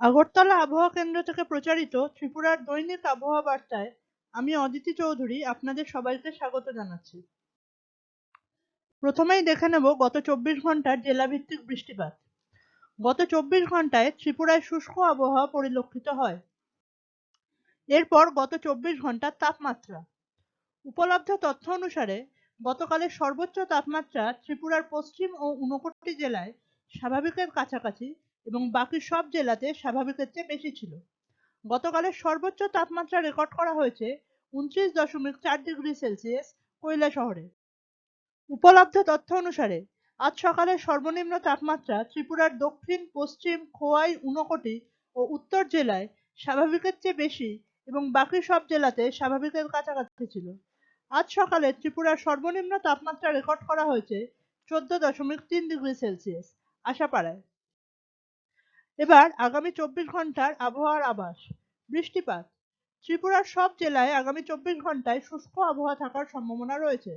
আগরতলা আবহাওয়া কেন্দ্র থেকে প্রচারিত ত্রিপুরার দৈনিক আবহাওয়া বার্তায় আমি অদিতি চৌধুরী আপনাদের সবাইকে স্বাগত জানাচ্ছি। প্রথমেই দেখে নেব গত চব্বিশ ঘণ্টার জেলাভিত্তিক বৃষ্টিপাত। গত চব্বিশ ঘন্টায় ত্রিপুরায় শুষ্ক আবহাওয়া পরিলক্ষিত হয়। এরপর গত চব্বিশ ঘণ্টার তাপমাত্রা। উপলব্ধ তথ্য অনুসারে গতকালের সর্বোচ্চ তাপমাত্রা ত্রিপুরার পশ্চিম ও ঊনকোটি জেলায় স্বাভাবিকের কাছাকাছি এবং বাকি সব জেলাতে স্বাভাবিকের চেয়ে বেশি ছিল। গতকালের সর্বোচ্চ তাপমাত্রা রেকর্ড করা হয়েছে উনত্রিশ দশমিক চার ডিগ্রি সেলসিয়াস কৈলা শহরে। উপলব্ধ তথ্য অনুসারে, আজ সকালে সর্বনিম্ন তাপমাত্রা ত্রিপুরার দক্ষিণ, পশ্চিম, খোয়াই উনকোটি ও উত্তর জেলায় স্বাভাবিকের চেয়ে বেশি এবং বাকি সব জেলাতে স্বাভাবিকের কাছাকাছি ছিল। আজ সকালে ত্রিপুরার সর্বনিম্ন তাপমাত্রা রেকর্ড করা হয়েছে চোদ্দ দশমিক তিন ডিগ্রি সেলসিয়াস, আশাপাড়ায়। এবার আগামী চব্বিশ ঘণ্টার আবহাওয়ার আভাস, বৃষ্টিপাত। ত্রিপুরার সব জেলায় আগামী চব্বিশ ঘন্টায় শুষ্ক আবহাওয়া থাকার সম্ভাবনা রয়েছে।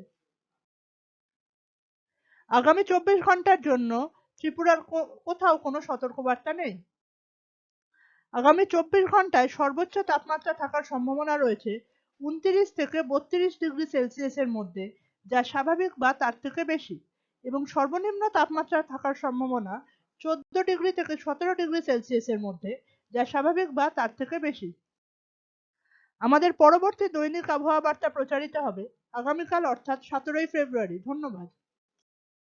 আগামী চব্বিশ ঘণ্টার জন্য ত্রিপুরার কোথাও কোনো সতর্কবার্তা নেই। আগামী চব্বিশ ঘন্টায় সর্বোচ্চ তাপমাত্রা থাকার সম্ভাবনা রয়েছে উনত্রিশ থেকে বত্রিশ ডিগ্রি সেলসিয়াসের মধ্যে, যা স্বাভাবিক বা তার থেকে বেশি, এবং সর্বনিম্ন তাপমাত্রা থাকার সম্ভাবনা চোদ্দ ডিগ্রি থেকে সতেরো ডিগ্রি সেলসিয়াসের মধ্যে, যা স্বাভাবিক বা তার থেকে বেশি। আমাদের পরবর্তী দৈনিক আবহাওয়া বার্তা প্রচারিত হবে আগামীকাল, অর্থাৎ সতেরোই ফেব্রুয়ারি। ধন্যবাদ।